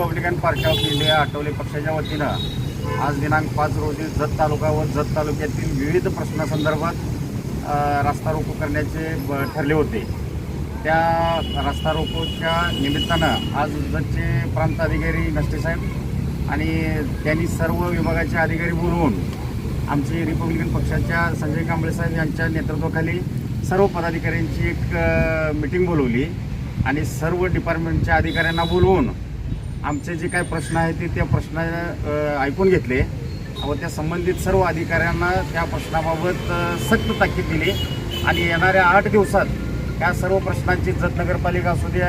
Republican party of India Athawale पक्षाच्या वतीनं आज दिनांक पाच रोजी जत तालुका व जत तालुक्यातील विविध प्रश्नासंदर्भात अ, रास्ता रोको करण्याचे ब- ठरले होते. त्या रास्ता रोकोच्या निमित्तानं आज जतचे प्रांत अधिकारी नष्टे साहेब आणि त्यांनी सर्व विभागाचे अधिकारी बोलवून आमची रिपब्लिकन पक्षाच्या संजय कांबळे साहेब यांच्या नेतृत्वाखाली सर्व पदाधिकाऱ्यांची एक मिटिंग बोलवली आणि सर्व डिपार्टमेंटच्या अधिकाऱ्यांना बोलवून आमचे जे काही प्रश्न आहेत ते त्या प्रश्न ऐकून घेतले. व त्या संबंधित सर्व अधिकाऱ्यांना त्या प्रश्नाबाबत सक्त ताकीद दिली. आणि येणाऱ्या आठ दिवसात या सर्व प्रश्नांची जत नगरपालिका असू दे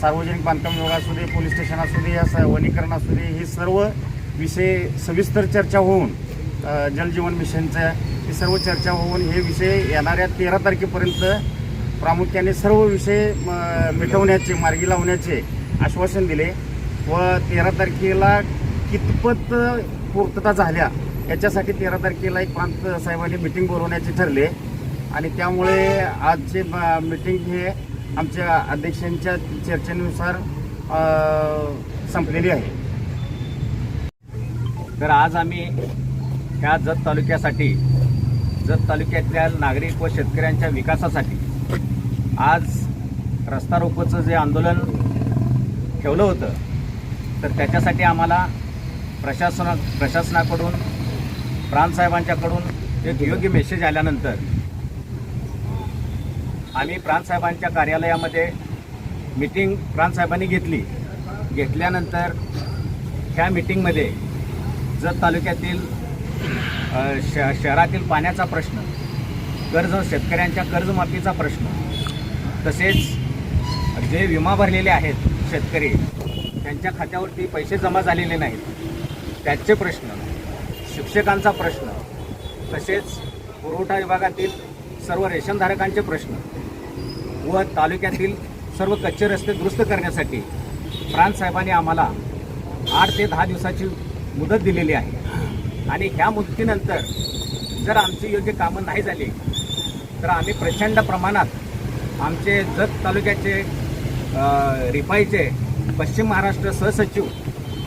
सार्वजनिक बांधकाम विभाग असू दे पोलीस स्टेशन असू दे या स- वनीकरण असू दे हे सर्व विषय सविस्तर चर्चा होऊन जलजीवन मिशनच्या हे सर्व चर्चा होऊन हे विषय येणाऱ्या तेरा तारखेपर्यंत प्रामुख्याने सर्व विषय म, मिटवण्याचे मार्गी लावण्याचे आश्वासन दिले व तेरा तारखेला कितपत पूर्तता झाल्या याच्यासाठी तेरा तारखेला एक प्रांत साहेबांनी मिटिंग बोलवण्याचे ठरले. आणि त्यामुळे आजचे मिटिंग हे आमच्या अध्यक्षांच्या चर्चेनुसार संपलेली आहे. तर आज आम्ही ह्या जत तालुक्यासाठी जत तालुक्यातल्या नागरिक व शेतकऱ्यांच्या विकासासाठी आज रस्ता रोकोचं जे आंदोलन ठेवलं होतं. तर त्याच्यासाठी आम्हाला प्रशासना प्रशासनाकडून प्रांतसाहेबांच्याकडून एक योग्य मेसेज आल्यानंतर आम्ही प्रांतसाहेबांच्या कार्यालयामध्ये मीटिंग प्रांतसाहेबांनी घेतली. घेतल्यानंतर ह्या मिटिंगमध्ये जत तालुक्यातील श शहरातील पाण्याचा प्रश्न कर्ज शेतकऱ्यांच्या कर्जमाफीचा प्रश्न तसेच जे विमा भरलेले आहेत शेतकरी त्यांच्या खात्यावरती पैसे जमा झालेले नाहीत. त्याचे प्रश्न शिक्षकांचा प्रश्न तसेच पुरवठा विभागातील सर्व रेशनधारकांचे प्रश्न व तालुक्यातील सर्व कच्चे रस्ते दुरुस्त करण्यासाठी प्रांत साहेबांनी आम्हाला आठ ते दहा दिवसाची मुदत दिलेली आहे. आणि ह्या मुदतीनंतर जर आमची योग्य कामं नाही झाली तर आम्ही प्रचंड प्रमाणात आमचे जत तालुक्याचे रिफाईचे रिपाईचे पश्चिम महाराष्ट्र सहसचिव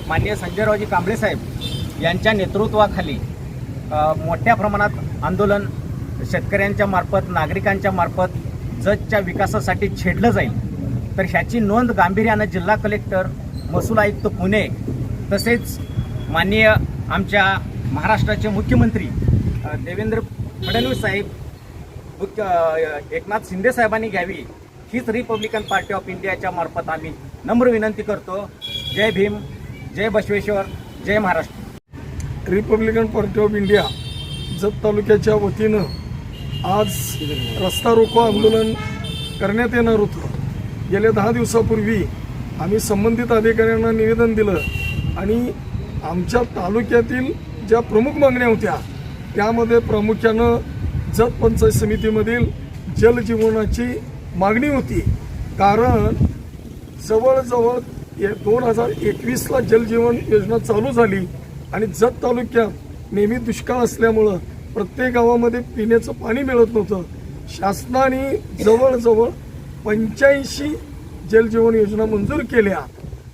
माननीय संजयरावजी कांबळे साहेब यांच्या नेतृत्वाखाली मोठ्या प्रमाणात आंदोलन शेतकऱ्यांच्या मार्फत नागरिकांच्या मार्फत जतच्या विकासासाठी छेडलं जाईल. तर ह्याची नोंद गांभीर्यानं जिल्हा कलेक्टर महसूल आयुक्त पुणे तसेच माननीय आमच्या महाराष्ट्राचे मुख्यमंत्री देवेंद्र फडणवीस साहेब मुख्य एकनाथ शिंदे साहेबांनी घ्यावी. हीच रिपब्लिकन पार्टी ऑफ इंडियाच्या मार्फत आम्ही नम्र विनंती करतो. जय भीम जय बसवेश्वर जय Maharashtra. Republican party of India Jath तालुक्याच्या वतीनं आज रस्ता रोको आंदोलन करण्यात येणार होतं. गेल्या दहा दिवसापूर्वी आम्ही संबंधित अधिकाऱ्यांना निवेदन दिलं आणि आमच्या तालुक्यातील ज्या प्रमुख मागण्या होत्या त्यामध्ये प्रामुख्यानं जत पंचायत समितीमधील जलजीवनाची मागणी होती. कारण जवळजवळ दोन हजार एकवीसला जलजीवन योजना चालू झाली आणि जत तालुक्यात नेहमी दुष्काळ असल्यामुळं प्रत्येक गावामध्ये पिण्याचं पाणी मिळत नव्हतं. शासनाने जवळजवळ पंच्याऐंशी जलजीवन योजना मंजूर केल्या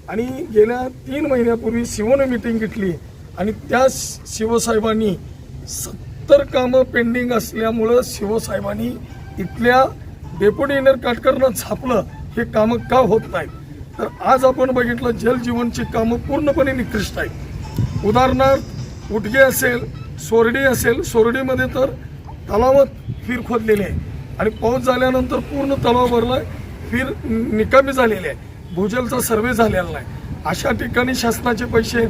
आणि गेल्या तीन महिन्यापूर्वी शिवनं मिटिंग घेतली आणि त्या शिवसाहेबांनी सत्तर कामं पेंडिंग असल्यामुळं शिवसाहेबांनी इथल्या डेप्युटी इंजिनियर काटकरनं झापलं हे कामं का होत नाहीत? तर आज आपण बघितलं जलजीवनची कामं पूर्णपणे निकृष्ट आहेत. उदाहरणार्थ उठगे असेल सोरडी असेल सोरडीमध्ये तर तलावात फिर खोदलेली आहे. आणि पाऊस झाल्यानंतर पूर्ण तलाव भरला फिर निकामी झालेली आहे. भूजलचा सर्वे झालेला नाही. अशा ठिकाणी शासनाचे पैसे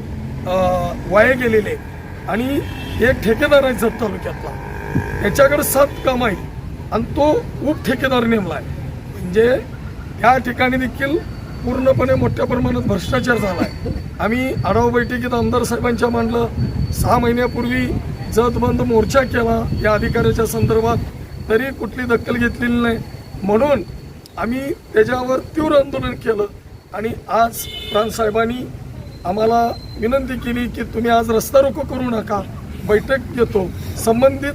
वाया गेलेले आहेत. आणि एक ठेकेदार आहे जत तालुक्यातला. त्याच्याकडे सात कामं आहेत. आणि तो उप ठेकेदार नेमला आहे. म्हणजे त्या ठिकाणी देखील पूर्णपणे मोठ्या प्रमाणात भ्रष्टाचार झाला आहे. आम्ही आढावा बैठकीत आमदार साहेबांच्या मांडलं. सहा महिन्यापूर्वी जत बंद मोर्चा केला या अधिकाऱ्याच्या संदर्भात. तरी कुठली दखल घेतलेली नाही. म्हणून आम्ही त्याच्यावर तीव्र आंदोलन केलं. आणि आज प्रांतसाहेबांनी आम्हाला विनंती केली की तुम्ही आज रस्ता रोको करू नका. बैठक घेतो. संबंधित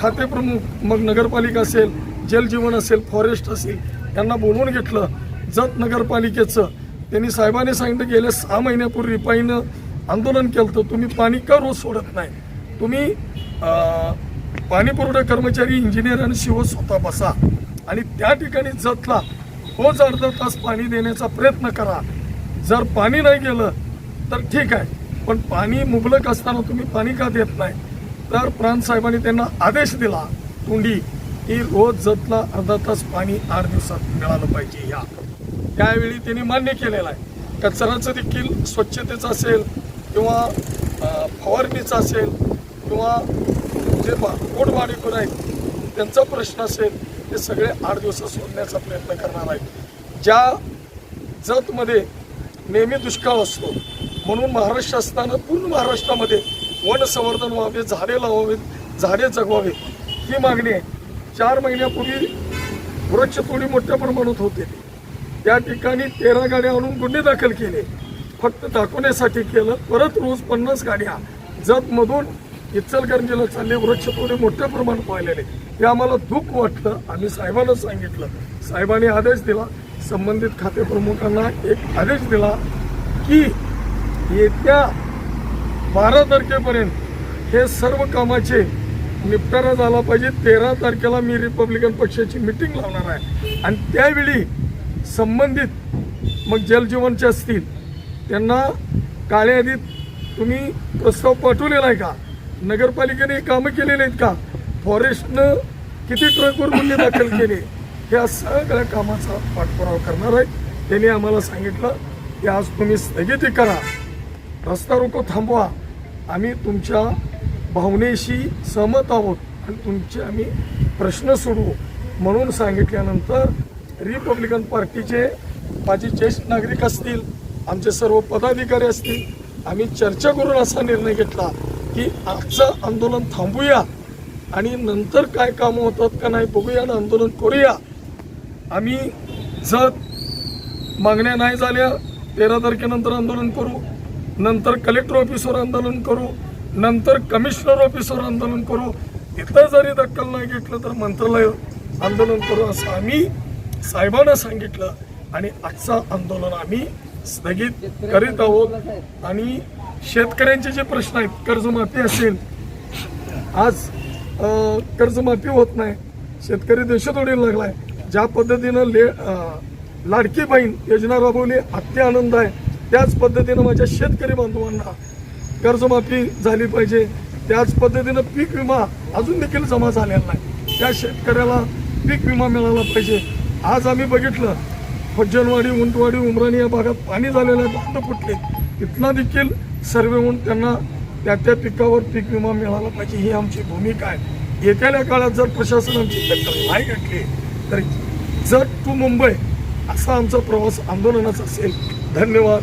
खातेप्रमुख मग नगरपालिका असेल जलजीवन असेल फॉरेस्ट असेल यांना बोलवून घेतलं. जत नगरपालिकेचं त्यांनी साहेबांनी सांगितलं गेल्या सहा महिन्यापूर्वी रिपाईनं आंदोलन केलं तर तुम्ही पाणी का रोज सोडत नाही? तुम्ही पाणीपुरवठा पाणी पुरवठा कर्मचारी इंजिनियर आणि शिव स्वतः बसा. आणि त्या ठिकाणी जतला रोज अर्धा तास पाणी देण्याचा प्रयत्न करा. जर पाणी नाही गेलं तर ठीक आहे. पण पाणी मुबलक असताना तुम्ही पाणी का देत नाही? तर प्रांत साहेबांनी त्यांना आदेश दिला तोंडी की रोज जतला अर्धा तास पाणी आठ दिवसात मिळालं पाहिजे ह्या त्यावेळी त्यांनी मान्य केलेलं आहे. कचऱ्याचं देखील स्वच्छतेचं असेल किंवा फवारणीचं असेल किंवा जे पोटवाडीकर आहेत त्यांचा प्रश्न असेल ते सगळे आठ दिवसात सोडण्याचा प्रयत्न करणार आहेत. ज्या जतमध्ये नेहमी दुष्काळ असतो म्हणून महाराष्ट्र शासनानं पूर्ण महाराष्ट्रामध्ये वन संवर्धन व्हावे झाडे लावावेत झाडे जगवावे. ही मागणी आहे. चार महिन्यापूर्वी वृक्षतोडी मोठ्या प्रमाणात होते. त्या ठिकाणी तेरा गाड्या आणून गुन्हे दाखल केले. फक्त दाखवण्यासाठी केलं. परत रोज पन्नास गाड्या. जतमधून इचलकरंजीला चालले वृक्षतोडे मोठ्या प्रमाणात पाहिलेले. हे आम्हाला दुःख वाटलं आम्ही साहेबांना सांगितलं. साहेबांनी आदेश दिला. संबंधित खाते प्रमुखांना एक आदेश दिला की येत्या बारा तारखेपर्यंत हे सर्व कामाचे निपटारा झाला पाहिजे. तेरा तारखेला मी रिपब्लिकन पक्षाची मिटिंग लावणार आहे. आणि त्यावेळी संबंधित मग जलजीवनचे असतील त्यांना काळ्या यादीत तुम्ही प्रस्ताव पाठवलेला आहे का? नगरपालिकेने कामं केलेली आहेत का? फॉरेस्टनं किती ट्रकवर गुन्हे दाखल केले? या सगळ्या कामाचा पाठपुरावा करणार आहे. त्यांनी आम्हाला सांगितलं की आज तुम्ही स्थगिती करा. रस्ता रोको थांबवा. आम्ही तुमच्या भावनेशी सहमत आहोत आणि तुमचे आम्ही प्रश्न सोडवू. म्हणून सांगितल्यानंतर रिपब्लिकन पार्टीचे माझे ज्येष्ठ नागरिक असतील आमचे सर्व पदाधिकारी असतील आम्ही चर्चा करून असा निर्णय घेतला की आजचं आंदोलन थांबूया आणि नंतर काय कामं होतात का नाही बघूया आणि आंदोलन करूया. आम्ही जर मागण्या नाही झाल्या तेरा तारखेनंतर आंदोलन करू. नंतर कलेक्टर ऑफिसवर आंदोलन करू नंतर कमिशनर ऑफिसवर आंदोलन करू. इथं जरी दखल नाही घेतलं तर मंत्रालय आंदोलन करू असं आम्ही साहेबांना सांगितलं आणि आजचं आंदोलन आम्ही स्थगित करीत आहोत. आणि शेतकऱ्यांचे जे प्रश्न आहेत कर्जमाफी असेल आज कर्जमाफी होत नाही. शेतकरी देशतोडीला लागलाय. ज्या पद्धतीनं ले लाडकी बहीण योजना राबवली अत्य आनंद आहे. त्याच पद्धतीनं माझ्या शेतकरी बांधवांना कर्जमाफी झाली पाहिजे. त्याच पद्धतीनं पीक विमा अजून देखील जमा झालेला नाही. त्या शेतकऱ्याला पीक विमा मिळाला पाहिजे. आज आम्ही बघितलं फज्जनवाडी उंटवाडी उमराणी या भागात पाणी झालेलं आहे बांध फुटले. इथला देखील सर्वे होऊन त्यांना त्या त्या पिकावर पीक विमा मिळाला पाहिजे. ही आमची भूमिका आहे. येत्याल्या काळात जर प्रशासन आमची दखल नाही घेतली तर जट टू मुंबई असा आमचा प्रवास आंदोलनाचा असेल. धन्यवाद.